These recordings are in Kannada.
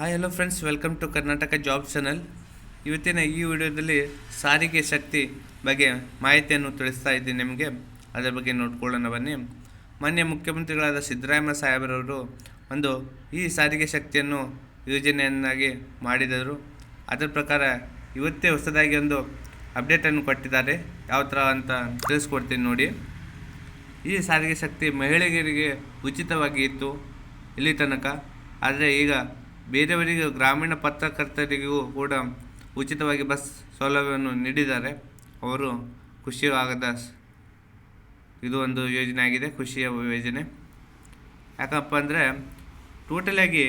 Hi hello friends welcome to Karnataka job channel ಇವತ್ತಿನ ಈ ವಿಡಿಯೋದಲ್ಲಿ ಸಾರಿಗೆ ಶಕ್ತಿ ಬಗ್ಗೆ ಮಾಹಿತಿಯನ್ನು ತಿಳಿಸ್ತಾ ಇದ್ದೀನಿ ನಿಮಗೆ. ಅದರ ಬಗ್ಗೆ ನೋಡ್ಕೊಳ್ಳೋಣ ಬನ್ನಿ. ಮಾನ್ಯ ಮುಖ್ಯಮಂತ್ರಿಗಳಾದ ಸಿದ್ದರಾಮಯ್ಯ ಸಾಹೇಬರವರು ಒಂದು ಈ ಸಾರಿಗೆ ಶಕ್ತಿಯನ್ನು ಯೋಜನೆಯನ್ನಾಗಿ ಮಾಡಿದರು. ಅದರ ಪ್ರಕಾರ ಇವತ್ತೇ ಹೊಸದಾಗಿ ಒಂದು ಅಪ್ಡೇಟನ್ನು ಕೊಟ್ಟಿದ್ದಾರೆ. ಯಾವ ಥರ ಅಂತ ತಿಳಿಸ್ಕೊಡ್ತೀನಿ ನೋಡಿ. ಈ ಸಾರಿಗೆ ಶಕ್ತಿ ಮಹಿಳೆಯರಿಗೆ ಉಚಿತವಾಗಿ ಇತ್ತು ಇಲ್ಲಿ ತನಕ. ಆದರೆ ಈಗ ಬೇರೆಯವರಿಗೆ, ಗ್ರಾಮೀಣ ಪತ್ರಕರ್ತರಿಗೂ ಕೂಡ ಉಚಿತವಾಗಿ ಬಸ್ ಸೌಲಭ್ಯವನ್ನು ನೀಡಿದ್ದಾರೆ. ಅವರು ಖುಷಿಯಾಗದ ಆಗದ ಇದು ಒಂದು ಯೋಜನೆ ಆಗಿದೆ ಖುಷಿಯ ಯೋಜನೆ. ಯಾಕಪ್ಪ ಅಂದರೆ ಟೋಟಲಾಗಿ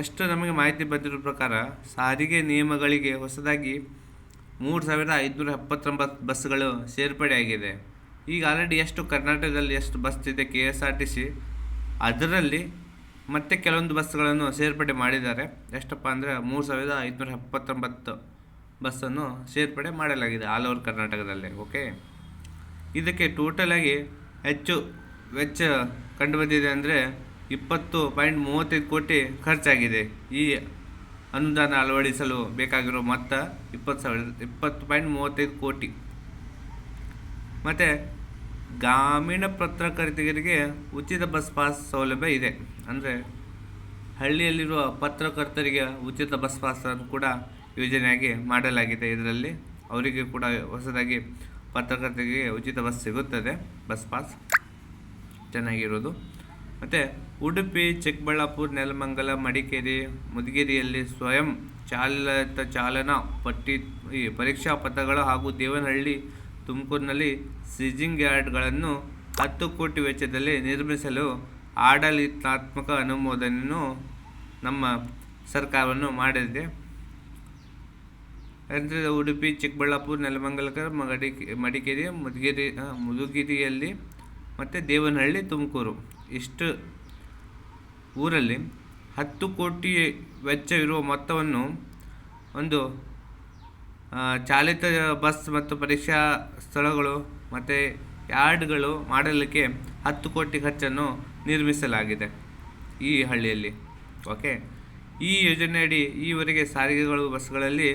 ಎಷ್ಟು ನಮಗೆ ಮಾಹಿತಿ ಬಂದಿರೋ ಪ್ರಕಾರ ಸಾರಿಗೆ ನಿಯಮಗಳಿಗೆ ಹೊಸದಾಗಿ ಮೂರು ಸಾವಿರದ ಐದುನೂರ ಎಪ್ಪತ್ತೊಂಬತ್ತು ಬಸ್ಗಳು ಸೇರ್ಪಡೆಯಾಗಿದೆ ಈಗ ಆಲ್ರೆಡಿ ಎಷ್ಟು ಕರ್ನಾಟಕದಲ್ಲಿ ಎಷ್ಟು ಬಸ್ ಇದೆ K S R T C, ಅದರಲ್ಲಿ ಮತ್ತೆ ಕೆಲವೊಂದು ಬಸ್ಗಳನ್ನು ಸೇರ್ಪಡೆ ಮಾಡಿದ್ದಾರೆ. ಎಷ್ಟಪ್ಪ ಅಂದರೆ ಮೂರು ಸಾವಿರದ ಐದುನೂರ ಎಪ್ಪತ್ತೊಂಬತ್ತು ಬಸ್ಸನ್ನು ಸೇರ್ಪಡೆ ಮಾಡಲಾಗಿದೆ ಆಲ್ ಓವರ್ ಕರ್ನಾಟಕದಲ್ಲಿ, ಓಕೆ? ಇದಕ್ಕೆ ಟೋಟಲಾಗಿ ಹೆಚ್ಚು ವೆಚ್ಚ ಕಂಡುಬಂದಿದೆ ಅಂದರೆ ಇಪ್ಪತ್ತು ಪಾಯಿಂಟ್ ಮೂವತ್ತೈದು ಕೋಟಿ ಖರ್ಚಾಗಿದೆ. ಈ ಅನುದಾನ ಅಳವಡಿಸಲು ಬೇಕಾಗಿರೋ ಮೊತ್ತ ಇಪ್ಪತ್ತು ಸಾವಿರದ ಇಪ್ಪತ್ತು ಪಾಯಿಂಟ್ ಮೂವತ್ತೈದು ಕೋಟಿ. ಮತ್ತು ಗ್ರಾಮೀಣ ಪತ್ರಕರ್ತರಿಗೆ ಉಚಿತ ಬಸ್ ಪಾಸ್ ಸೌಲಭ್ಯ ಇದೆ. ಅಂದರೆ ಹಳ್ಳಿಯಲ್ಲಿರುವ ಪತ್ರಕರ್ತರಿಗೆ ಉಚಿತ ಬಸ್ ಪಾಸ್ ಅನ್ನು ಕೂಡ ಯೋಜನೆಯಾಗಿ ಮಾಡಲಾಗಿದೆ. ಇದರಲ್ಲಿ ಅವರಿಗೆ ಕೂಡ ಹೊಸದಾಗಿ ಪತ್ರಕರ್ತರಿಗೆ ಉಚಿತ ಬಸ್ ಸಿಗುತ್ತದೆ. ಬಸ್ ಪಾಸ್ ಚೆನ್ನಾಗಿರೋದು. ಮತ್ತು ಉಡುಪಿ, ಚಿಕ್ಕಬಳ್ಳಾಪುರ, ನೆಲಮಂಗಲ, ಮಡಿಕೇರಿ ಮಧುಗಿರಿಯಲ್ಲಿ ಸ್ವಯಂ ಚಾಲಿತ ಚಾಲನಾ ಪಟ್ಟಿ ಈ ಪರೀಕ್ಷಾ ಪತ್ರಗಳು ಹಾಗೂ ದೇವನಹಳ್ಳಿ ತುಮಕೂರಿನಲ್ಲಿ ಸೀಜಿಂಗ್ ಯಾರ್ಡ್ಗಳನ್ನು ಹತ್ತು ಕೋಟಿ ವೆಚ್ಚದಲ್ಲಿ ನಿರ್ಮಿಸಲು ಆಡಳಿತಾತ್ಮಕ ಅನುಮೋದನೆಯನ್ನು ನಮ್ಮ ಸರ್ಕಾರವನ್ನು ಮಾಡಿದೆ. ಅಂದರೆ ಉಡುಪಿ ಚಿಕ್ಕಬಳ್ಳಾಪುರ ನೆಲಮಂಗಲ ಮಡಿಕೆ ಮಡಿಕೇರಿ ಮಧುಗಿರಿ ಆ, ಮುದುಗಿರಿಯಲ್ಲಿ ಮತ್ತು ದೇವನಹಳ್ಳಿ ತುಮಕೂರು. ಇಷ್ಟು ಊರಲ್ಲಿ ಹತ್ತು ಕೋಟಿ ವೆಚ್ಚವಿರುವ ಮೊತ್ತವನ್ನು ಒಂದು ಚಾಲಿತ ಬಸ್ ಮತ್ತು ಪರೀಕ್ಷಾ ಸ್ಥಳಗಳು ಮತ್ತು ಯಾರ್ಡ್ಗಳು ಮಾಡಲಿಕ್ಕೆ ಹತ್ತು ಕೋಟಿ ಖರ್ಚನ್ನು ನಿರ್ಮಿಸಲಾಗಿದೆ ಈ ಹಳ್ಳಿಯಲ್ಲಿ. ಓಕೆ? ಈ ಯೋಜನೆಯಡಿ ಈವರೆಗೆ ಸಾರಿಗೆಗಳು ಬಸ್ಗಳಲ್ಲಿ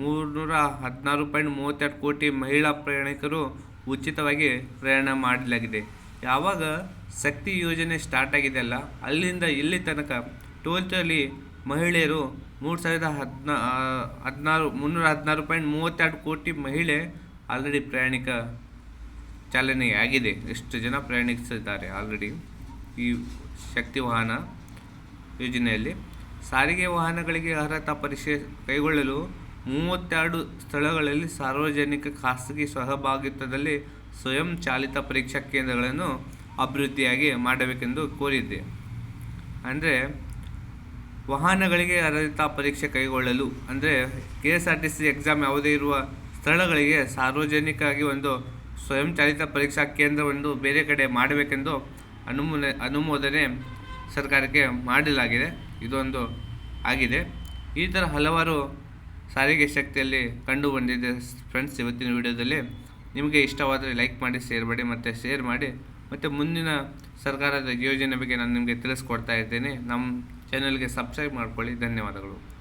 ಮೂರುನೂರ ಹದಿನಾರು ಪಾಯಿಂಟ್ ಮೂವತ್ತೆರಡು ಕೋಟಿ ಮಹಿಳಾ ಪ್ರಯಾಣಿಕರು ಉಚಿತವಾಗಿ ಪ್ರಯಾಣ ಮಾಡಲಾಗಿದೆ. ಯಾವಾಗ ಶಕ್ತಿ ಯೋಜನೆ ಸ್ಟಾರ್ಟ್ ಆಗಿದೆ ಅಲ್ಲ, ಅಲ್ಲಿಂದ ಇಲ್ಲಿ ತನಕ ಟೋಟಲಿ ಮಹಿಳೆಯರು ಮೂರು ಸಾವಿರದ ಹದಿನಾ ಹದಿನಾರು, ಮುನ್ನೂರ ಹದಿನಾರು ಪಾಯಿಂಟ್ ಮೂವತ್ತೆರಡು ಕೋಟಿ ಮಹಿಳೆ ಆಲ್ರೆಡಿ ಪ್ರಯಾಣಿಕ ಚಾಲನೆ ಆಗಿದೆ ಎಷ್ಟು ಜನ ಪ್ರಯಾಣಿಸಿದ್ದಾರೆ ಆಲ್ರೆಡಿ ಈ ಶಕ್ತಿ ವಾಹನ ಯೋಜನೆಯಲ್ಲಿ. ಸಾರಿಗೆ ವಾಹನಗಳಿಗೆ ಅರ್ಹತಾ ಪರೀಕ್ಷೆ ಕೈಗೊಳ್ಳಲು ಮೂವತ್ತೆರಡು ಸ್ಥಳಗಳಲ್ಲಿ ಸಾರ್ವಜನಿಕ ಖಾಸಗಿ ಸಹಭಾಗಿತ್ವದಲ್ಲಿ ಸ್ವಯಂ ಚಾಲಿತ ಪರೀಕ್ಷಾ ಕೇಂದ್ರಗಳನ್ನು ಅಭಿವೃದ್ಧಿಯಾಗಿ ಮಾಡಬೇಕೆಂದು ಕೋರಿದೆ. ಅಂದರೆ ವಾಹನಗಳಿಗೆ ಅರ್ಹತಾ ಪರೀಕ್ಷೆ ಕೈಗೊಳ್ಳಲು, ಅಂದರೆ K S R T C exam ಯಾವುದೇ ಇರುವ ಸ್ಥಳಗಳಿಗೆ ಸಾರ್ವಜನಿಕವಾಗಿ ಒಂದು ಸ್ವಯಂಚಾಲಿತ ಪರೀಕ್ಷಾ ಕೇಂದ್ರವನ್ನು ಬೇರೆ ಕಡೆ ಮಾಡಬೇಕೆಂದು ಅನುಮೋದನೆ ಅನುಮೋದನೆ ಸರ್ಕಾರಕ್ಕೆ ಮಾಡಲಾಗಿದೆ, ಇದೊಂದು ಆಗಿದೆ. ಈ ಥರ ಹಲವಾರು ಸಾರಿಗೆ ಶಕ್ತಿಯಲ್ಲಿ ಕಂಡು ಬಂದಿದೆ ಫ್ರೆಂಡ್ಸ್ ಇವತ್ತಿನ ವಿಡಿಯೋದಲ್ಲಿ ನಿಮಗೆ ಇಷ್ಟವಾದರೆ ಲೈಕ್ ಮಾಡಿ ಶೇರ್ ಮಾಡಿ ಮತ್ತು ಶೇರ್ ಮಾಡಿ. ಮತ್ತು ಮುಂದಿನ ಸರ್ಕಾರದ ಯೋಜನೆ ಬಗ್ಗೆ ನಾನು ನಿಮಗೆ ತಿಳಿಸ್ಕೊಡ್ತಾ ಇದ್ದೇನೆ. ನಮ್ಮ ಚಾನಲ್ಗೆ ಸಬ್ಸ್ಕ್ರೈಬ್ ಮಾಡ್ಕೊಳ್ಳಿ. ಧನ್ಯವಾದಗಳು.